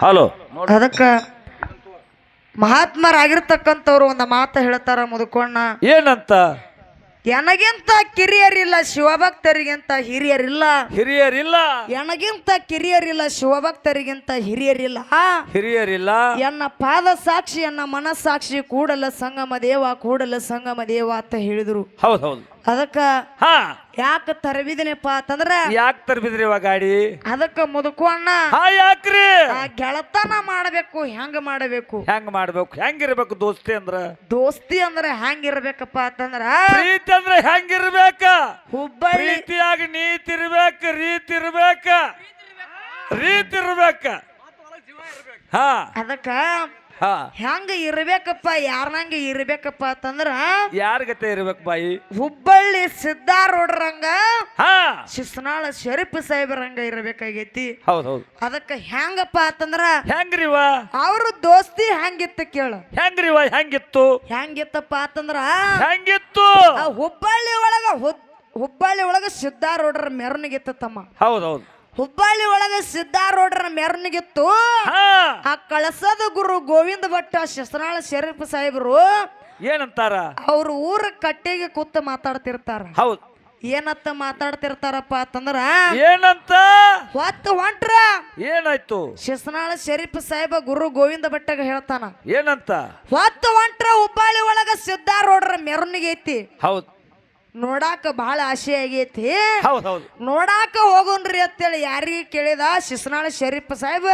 Hello. ಅದಕ್ಕ ಮಹಾತ್ಮರಾಗಿರ್ತಕ್ಕಂಥವ್ರು ಒಂದು ಮಾತು ಹೇಳ್ತಾರ ಮುದುಕೋಣ ಏನಂತ? ಎನಗಿಂತ ಕಿರಿಯರಿಲ್ಲ ಶಿವಭಕ್ತರಿಗಿಂತ ಹಿರಿಯರಿಲ್ಲ. ಹಿರಿಯರಿಲ್ಲ. ಎನಗಿಂತ ಕಿರಿಯರಿಲ್ಲ ಶಿವಭಕ್ತರಿಗಿಂತ ಹಿರಿಯರಿಲ್ಲ. ಹಿರಿಯರಿಲ್ಲ. ಎನ್ನ ಪಾದ ಸಾಕ್ಷಿ ಎನ್ನ ಮನಸ್ಸಾಕ್ಷಿ ಕೂಡಲ ಸಂಗಮ ದೇವ ಕೂಡಲ ಸಂಗಮ ದೇವ ಅಂತ ಹೇಳಿದ್ರು. ಹೌದೌದು ಹೌದು. ಅದಕ್ಕ ಹಾ. ಯಾಕ ತರಬಿದಿನಪ್ಪ ಅಂತಂದ್ರ ಯಾಕೆ ತರ್ಬಿದ್ರಿ ಇವಾಗ ಗಾಡಿ? ಅದಕ್ಕ ಮುದುಕು ಹಾ ಯಾಕ್ರಿ? ಆ ಗೆಳತನ ಮಾಡಬೇಕು ಹೆಂಗ ಮಾಡಬೇಕು? ಹೆಂಗ್ ಮಾಡ್ಬೇಕು? ಹೆಂಗಿರ್ಬೇಕು ದೋಸ್ತಿ ಅಂದ್ರ? ದೋಸ್ತಿ ಅಂದ್ರೆ ಹೆಂಗಿರ್ಬೇಕಪ್ಪ ಅಂತಂದ್ರ ಪ್ರೀತಿ ಅಂದ್ರೆ ಹೆಂಗಿರ್ಬೇಕ? ಹುಬ್ಬಳ್ಳಿ ಪ್ರೀತಿಯಾಗಿ ನೀತಿ ಇರ್ಬೇಕ ರೀತಿ ಇರ್ಬೇಕ ರೀತಿ ಇರ್ಬೇಕ ಹಾ. ಅದಕ್ಕ ಹೆಂಗ ಇರ್ಬೇಕಪ್ಪ ಯಾರನಂಗ ಇರ್ಬೇಕಪ್ಪ ಅಂತಂದ್ರ ಯಾರ ಗತೆ ಇರ್ಬೇಕು ಬಾಯಿ? ಹುಬ್ಬಳ್ಳಿ ಸಿದ್ದಾರೋಡ್ರಂಗ ಹಾ. ಶಿಸ್ನಾಳ ಶರೀಫ್ ಸಾಹೇಬರಂಗ ಇರ್ಬೇಕಾಗೈತಿ. ಹೌದೌದು. ಹೌದ್ ಅದಕ್ಕ ಹೆಂಗಪ್ಪ ಅಂತಂದ್ರ ಹೆಂಗ್ರಿವ? ಅವ್ರ ದೋಸ್ತಿ ಹೆಂಗಿತ್ತ ಕೇಳು. ಹೆಂಗ್ರಿವ? ಹೆಂಗಿತ್ತು? ಹೆಂಗಿತ್ತಪ್ಪ ಅಂತಂದ್ರ ಹೆಂಗಿತ್ತು? ಹುಬ್ಬಳ್ಳಿ ಒಳಗ ಹುಬ್ಬಳ್ಳಿ ಒಳಗ ಸಿದ್ದಾರೂಢರ ಮೆರವಣಿಗೆ ತಮ್ಮ. ಹೌದೌದು. ಹೌದ್ ಹುಬ್ಬಳ್ಳಿ ಒಳಗ ಸಿದ್ದಾರೂಢರ ಮೆರವಣಿಗಿತ್ತು. ಆ ಕಳಸದ ಗುರು ಗೋವಿಂದ ಭಟ್ಟ ಶಸ್ತ್ರಾಳ ಶರೀಫ್ ಸಾಹೇಬರು ಏನಂತಾರ? ಅವ್ರ ಊರ ಕಟ್ಟೆಗೆ ಕೂತ್ ಮಾತಾಡ್ತಿರ್ತಾರ. ಹೌದು. ಏನತ್ತ ಮಾತಾಡ್ತಿರ್ತಾರಪ್ಪ ಅಂತಂದ್ರ ಏನಂತ? ಹೊತ್ತು ಹೊಂಟ್ರ. ಏನಾಯ್ತು? ಶಿಸ್ನಾಳ ಶರೀಫ್ ಸಾಹೇಬ ಗುರು ಗೋವಿಂದ ಭಟ್ಟಗ ಹೇಳ್ತಾನ. ಏನಂತ? ಹೊತ್ತು ಹೊಂಟ್ರ ಹುಬ್ಬಳ್ಳಿ ಒಳಗ ಸಿದ್ದಾರೋಡ್ರ ಮೆರವಣಿಗೆ ಐತಿ. ಹೌದ್. ನೋಡಾಕ ಬಹಳ ಆಸೆ ಆಗೈತಿ. ಹೌದ್ ಹೌದ್. ನೋಡಾಕ ಹೋಗೋನ್ರಿ ಅಂತೇಳಿ ಯಾರಿಗೆ ಕೇಳಿದ? ಶಿಸ್ನಾಳ ಶರೀಫ್ ಸಾಹೇಬ.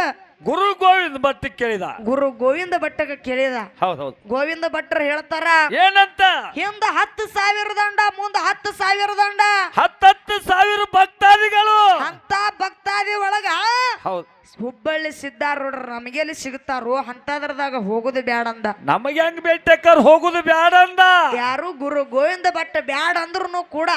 ಗುರು ಗೋವಿಂದ ಭಟ್ ಕೇಳಿದ. ಗುರು ಗೋವಿಂದ ಭಟ್ಟಗ ಕೇಳಿದ. ಹೌದ್ ಹೌದ್. ಗೋವಿಂದ ಭಟ್ರು ಹೇಳ್ತಾರ ಏನಂತ? ಹಿಂದ ಹತ್ತು ಸಾವಿರ ದಂಡ ಮುಂದ ಹತ್ತು ಸಾವಿರ ದಂಡ. ಹತ್ತತ್ತು ಸಾವಿರ ಭಕ್ತಾದಿಗಳು. ಅಂತ ಭಕ್ತಾದಿ ಒಳಗ ಹೌದ್. ಹುಬ್ಬಳ್ಳಿ ಸಿದ್ದಾರೂಢ ನಮಗೆಲ್ಲಿ ಸಿಗ್ತಾರೋ ಅಂತದ್ರದಾಗ ಹೋಗುದು ಬ್ಯಾಡಂದ ನಮಗೆ ಹೆಂಗ್ ಬೇಟೆಕರ್ ಹೋಗುದು ಬ್ಯಾಡಂದ ಯಾರು ಗುರು ಗೋವಿಂದ ಭಟ್ ಬ್ಯಾಡ ಅಂದ್ರೂ ಕೂಡ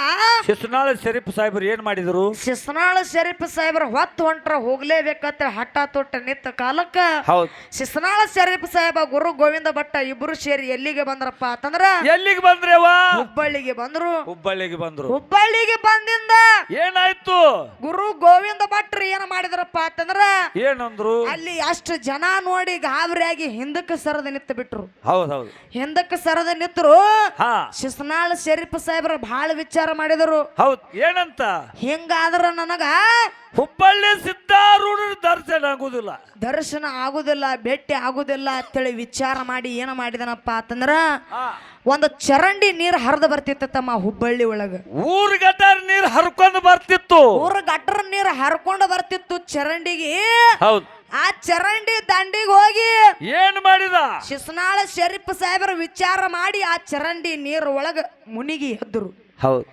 ಶಿಸ್ನಾಳ ಶರೀಫ್ ಸಾಹೇಬರು ಏನ್ ಮಾಡಿದ್ರು? ಶಿಸ್ನಾಳ ಶರೀಫ್ ಸಾಹೇಬ್ರ ಹೊತ್ತು ಹೊಂಟ್ರ ಹೋಗ್ಲೇಬೇಕಂತ ಹಠ ತೊಟ್ಟ ನಿತ್ತ ಕಾಲಕ್ಕ ಹೌದು. ಶಿಸ್ನಾಳ ಶರೀಫ್ ಸಾಹೇಬ ಗುರು ಗೋವಿಂದ ಭಟ್ಟ ಇಬ್ರು ಸೇರಿ ಎಲ್ಲಿಗೆ ಬಂದ್ರಪ್ಪ ಅಂತಂದ್ರ ಎಲ್ಲಿಗೆ ಬಂದ್ರೆವಾ ಹುಬ್ಬಳ್ಳಿಗೆ ಬಂದ್ರು. ಹುಬ್ಬಳ್ಳಿಗೆ ಬಂದ್ರು. ಹುಬ್ಬಳ್ಳಿಗೆ ಬಂದಿಂದ ಏನಾಯ್ತು? ಗುರು ಗೋವಿಂದ ಭಟ್ರು ಏನ್ ಮಾಡಿದ್ರಪ್ಪ ಅಂತಂದ್ರ ಏನಂದ್ರು? ಅಲ್ಲಿ ಅಷ್ಟು ಜನ ನೋಡಿ ಗಾಬರಿಯಾಗಿ ಹಿಂದಕ್ಕೆ ಸರದ ನಿತ್ತು ಬಿಟ್ರು. ಹೌದೌದು ಹೌದ್. ಹಿಂದಕ್ಕೆ ಸರದ ನಿತ್ರು. ಹಾ. ಶಿಸ್ನಾಳ ಶರೀಫ್ ಸಾಹೇಬ್ರ ಬಹಳ ವಿಚಾರ ಮಾಡಿದರು. ಹೌದ್. ಏನಂತ? ಹಿಂಗಾದ್ರ ನನಗ ಹುಬ್ಬಳ್ಳಿ ಸಿದ್ದಾರೂಢರ ದರ್ಶನ ಆಗುದಿಲ್ಲ. ದರ್ಶನ ಆಗುದಿಲ್ಲ ಭೇಟಿ ಆಗುದಿಲ್ಲ ಅಂತೇಳಿ ವಿಚಾರ ಮಾಡಿ ಏನ ಮಾಡಿದನಪ್ಪ ಅಂತಂದ್ರ. ಒಂದು ಚರಂಡಿ ನೀರ್ ಹರಿದು ಬರ್ತಿತ್ತು ತಮ್ಮ ಹುಬ್ಬಳ್ಳಿ ಒಳಗ. ಊರ್ ಗಟಾರ ನೀರ್ ಹರ್ಕೊಂಡು ಬರ್ತಿತ್ತು. ಊರ ಗಟ್ರ ನೀರ್ ಹರ್ಕೊಂಡು ಬರ್ತಿತ್ತು ಚರಂಡಿಗೆ. ಹೌದ್. ಆ ಚರಂಡಿ ದಂಡಿಗೆ ಹೋಗಿ ಏನ್ ಮಾಡಿದ? ಶಿಸ್ನಾಳ ಶರೀಫ್ ಸಾಹೇಬರ ವಿಚಾರ ಮಾಡಿ ಆ ಚರಂಡಿ ನೀರ್ ಒಳಗ ಮುನಿಗಿ ಎದ್ರು. ಹೌದ್.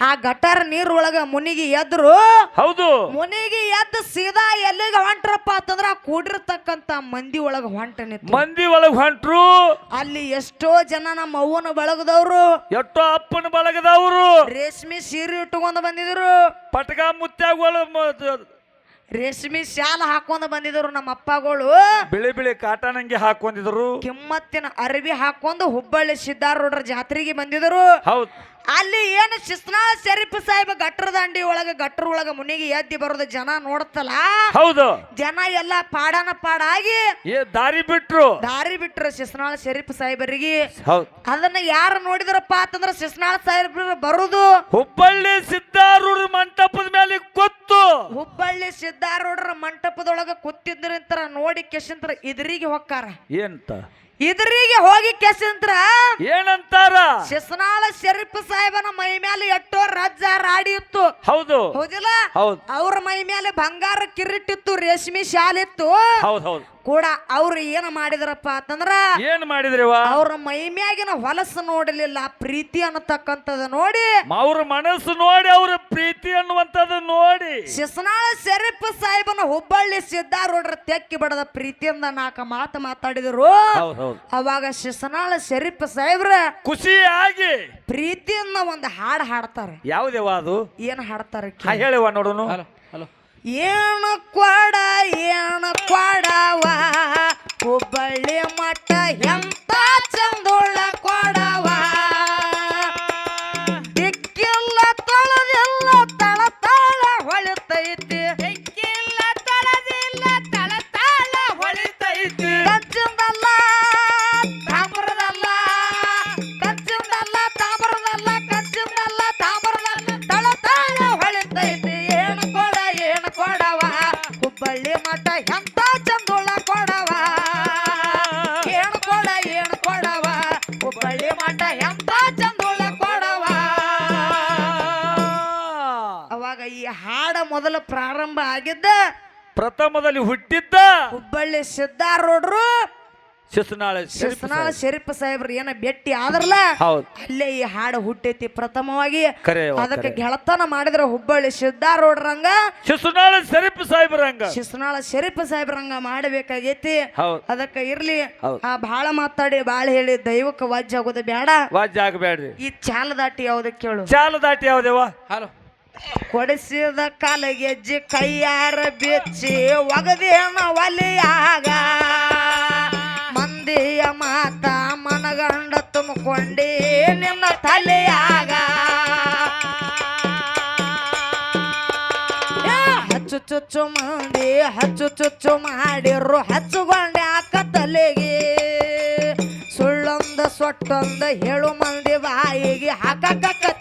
ಆ ಗಟಾರ ನೀರ್ ಒಳಗ ಮುನಿಗಿ ಎದ್ರು ಹೌದು. ಮುನಿಗಿ ಎದ್ದು ಸೀದಾ ಎಲ್ಲಿಗೆ ಹೊಂಟ್ರಪ್ಪ ಅಂತಂದ್ರ ಆ ಕೂಡಿರ್ತಕ್ಕಂತ ಮಂದಿ ಒಳಗ ಹೊಂಟ ನಿಂತು. ಮಂದಿ ಒಳಗ ಹೊಂಟ್ರು. ಅಲ್ಲಿ ಎಷ್ಟೋ ಜನ ನಮ್ಮ ಅವ್ವನ ಬಳಗದವ್ರು. ಎಷ್ಟೋ ಅಪ್ಪನ ಬಳಗದವರು. ರೇಷ್ಮೆ ಸೀರೆ ಇಟ್ಟುಕೊಂಡು ಬಂದಿದ್ರು. ಪಟಕ ಮುತ್ಯಾಗಳು ರೇಷ್ಮೆ ಶಾಲ ಹಾಕೊಂಡು ಬಂದಿದ್ರು ನಮ್ಮ ಅಪ್ಪಗಳು. ಬಿಳಿ ಬಿಳಿ ಕಾಟನಂಗಿ ಹಾಕೊಂಡಿದ್ರು. ಕಿಮ್ಮತ್ತಿನ ಅರವಿ ಹಾಕೊಂಡು ಹುಬ್ಬಳ್ಳಿ ಸಿದ್ದಾರೂಢರ ಜಾತ್ರೆಗೆ ಬಂದಿದ್ರು. ಹೌದ್. ಅಲ್ಲಿ ಏನು ಶಿಸ್ನಾಳ ಶರೀಫ್ ಸಾಹೇಬ ಗಟ್ಟರ ದಂಡಿ ಒಳಗ ಗಟ್ಟರ ಒಳಗ ಮುನಿಗೆ ಎದ್ದಿ ಬರೋದು ಜನ ನೋಡತ್ತಲ್ಲ ಹೌದು. ಜನ ಎಲ್ಲ ಪಾಡನ ಪಾಡಾಗಿ ಏ ದಾರಿ ಬಿಟ್ರು. ದಾರಿ ಬಿಟ್ರು ಶಿಸ್ನಾಳ ಶರೀಫ್ ಸಾಹೇಬರಿಗೆ. ಹೌದು. ಅದನ್ನ ಯಾರು ನೋಡಿದ್ರಪ್ಪ ಅಂತಂದ್ರ ಶಿಸ್ನಾಳ ಸಾಹೇಬ್ರ ಬರುದು. ಹುಬ್ಬಳ್ಳಿ ಸಿದ್ದಾರೂಢ ಮಂಟಪದ ಮೇಲೆ ಕೂತು. ಹುಬ್ಬಳ್ಳಿ ಸಿದ್ದಾರೂಢರ ಮಂಟಪದೊಳಗ ಕೂತಿದ್ರಂತರ ನೋಡಿ ಕೆಶಂತರ ಇದ್ರಿಗೆ ಹೊಕ್ಕಾರ. ಏನಂತ? ಇದ್ರಿಗೆ ಹೋಗಿ ಕೆಸಂತ್ರ ಏನಂತಾರ? ಶಿಸ್ನಾಳ ಶರೀಫ್ ಸಾಹೇಬನ ಮೈ ಮೇಲೆ ಎಟ್ಟೋ ರಜ್ಜ ರಾಡಿ ಇತ್ತು. ಹೌದು. ಹೌದಿಲ್ಲ? ಹೌದು. ಅವ್ರ ಮೈ ಮೇಲೆ ಬಂಗಾರ ಕಿರೀಟಿತ್ತು ರೇಷ್ಮೆ ಶಾಲಿತ್ತು ಹೌದು ಹೌದ್. ಕೂಡ ಅವ್ರು ಏನ್ ಮಾಡಿದ್ರಪ್ಪ ಅಂತಂದ್ರ ಏನ್ ಮಾಡಿದ್ರಿ ಅವ್ರ ಮೈ ಮ್ಯಾಗಿನ ಹೊಲಸು ನೋಡಲಿಲ್ಲ ಪ್ರೀತಿ ಅನ್ನತಕ್ಕಂಥದ್ದು ನೋಡಿ. ಅವ್ರ ಮನಸ್ಸು ನೋಡಿ ಅವ್ರ ಪ್ರೀತಿ ಅನ್ನುವಂಥದ್ದು ನೋಡಿ. ಶಿಸ್ನಾಳ ಶರೀಫ್ ಸಾಹೇಬನ ಹುಬ್ಬಳ್ಳಿ ಸಿದ್ದಾರೂಢರ ತೆಕ್ಕಿ ಬಡದ ಪ್ರೀತಿಯಿಂದ ನಾಕ ಮಾತು ಮಾತಾಡಿದ್ರು. ಹೌದ್ ಹೌದ್. ಅವಾಗ ಶಿಸ್ನಾಳ ಶರೀಫ್ ಸಾಹೇಬ್ರ ಖುಷಿಯಾಗಿ. ಪ್ರೀತಿಯನ್ನ ಒಂದು ಹಾಡು ಹಾಡ್ತಾರೆ. ಯಾವ್ದೇವ ಅದು? ಏನ್ ಹಾಡ್ತಾರೆ ಹೇಳುವ ನೋಡೋನು. ಹಲೋ ನೋಡೋನು ಏನು ಕೊಡ ಏನು ಕೊಡವ ಹುಬ್ಬಳ್ಳಿ ಮಠ ಎಂತ ಚಂದೋಳ ಮಠ ಎಂಬ ಚಂದೊಳ ಕೊಡವ. ಅವಾಗ ಈ ಹಾಡ ಮೊದಲ ಪ್ರಾರಂಭ ಆಗಿದ್ದ ಪ್ರಥಮದಲ್ಲಿ ಹುಟ್ಟಿದ್ದ ಹುಬ್ಬಳ್ಳಿ ಸಿದ್ಧಾರೂಢರು ಶಿಸ್ನಾಳ ಶಿಸ್ನಾಳ. ಶರೀಫ್ ಸಾಹೇಬ್ರು. ಏನ ಭೇಟಿ ಆದ್ರಲ್ಲ ಹೌದ್. ಅಲ್ಲೇ ಈ ಹಾಡು ಹುಟ್ಟೈತಿ ಪ್ರಥಮವಾಗಿ. ಅದಕ್ಕೆ. ಗೆಳತನ ಮಾಡಿದ್ರ ಹುಬ್ಬಳ್ಳಿ ಸಿದ್ದಾರೂಢರಂಗ ಶಿಸ್ನಾಳ ಶರೀಫ್ ಸಾಹೇಬ್ರಂಗ ಶಿಸ್ನಾಳ ಶರೀಫ್ ಸಾಹೇಬ್ರಂಗ ಮಾಡಬೇಕಾಗೈತಿ. ಅದಕ್ಕೆ ಅದಕ್ಕ ಇರ್ಲಿ ಆ ಬಾಳ ಮಾತಾಡಿ ಬಾಳ ಹೇಳಿ ದೈವಕ್ಕೆ ವಾಜ್ಯ ಆಗೋದು ಬೇಡ ವಾಜ್ಯ ಆಗಬೇಡ್ರಿ ಈ ಚಾಲ ದಾಟಿ ಯಾವ್ದು ಕೇಳು. ಚಾಲ ದಾಟಿ ಯಾವ್ದೇವ ಹಲೋ. ಕೊಡಿಸಿದ ಕಾಲಗೆಜ್ಜಿ ಕೈಯಾರ ಬೆಚ್ಚಿ ಒಗದೇನ ಒಲಿಯಾಗ. ಮಂದಿಯ ಮಾತ ಮನಗಂಡ ತುಂಬಿಕೊಂಡಿ ನಿನ್ನ ತಲೆಯಾಗ. ಹಚ್ಚು ಚುಚ್ಚು ಮಾಡಿ ಹಚ್ಚು ಚುಚ್ಚು ಮಾಡಿರು ಹಚ್ಚುಗೊಂಡೆ ತಲೆಗೆ. ಸುಳ್ಳೊಂದ ಸೊಟ್ಟೊಂದ ಹೇಳು ಮಂದಿ ಬಾಯಿಗೆ ಹಾಕಕತ್ತೇನ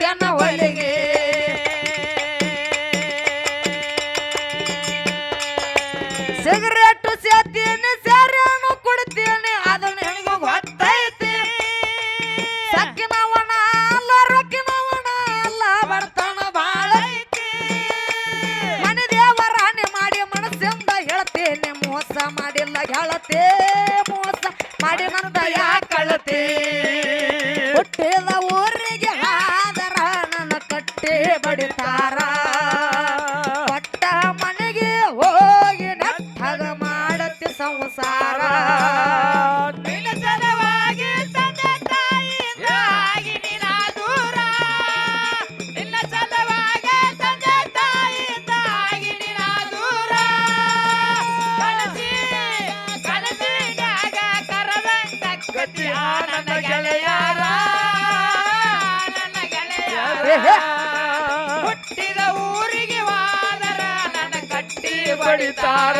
ಹುಟ್ಟಿದ ಊರಿಗೆ ವಾದರ ನನ್ನ ಕಟ್ಟಿ ಬಡಿತಾರ.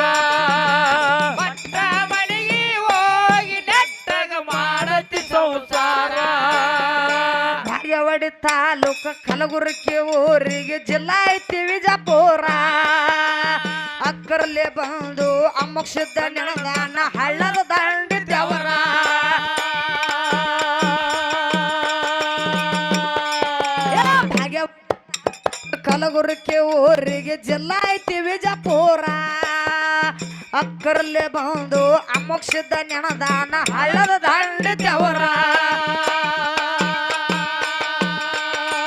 ಪಟ್ಟ ಮನೆಗೆ ಹೋಗಿ ನೆಟ್ಟಗ ಮಾಡತಿ ಸಂಸಾರ. ಭಾಗ್ಯವಾಡಿ ತಾಲೂಕ ಕಲಬುರಗಿ ಊರಿಗೆ ಜಿಲ್ಲಾ ಐತಿ ವಿಜಾಪುರ. ಅಕ್ಕರ್ಲೆ ಬಂದು ಅಮ್ಮಕ್ಷಿದ್ದ ನೆನದಾನ ಹಳ್ಳದ ದಂಡಿ. ಕಲಬುರಗಿ ಊರಿಗೆ ಜಿಲ್ಲಾ ಐತಿ ವಿಜಾಪುರ ಅಕ್ಕರ್ಲೆ ಬಂದು ಅಮೋಕ್ಷದ ನೆನದಾನ ಹಳ್ಳದ ದಂಡ ದೇವರ.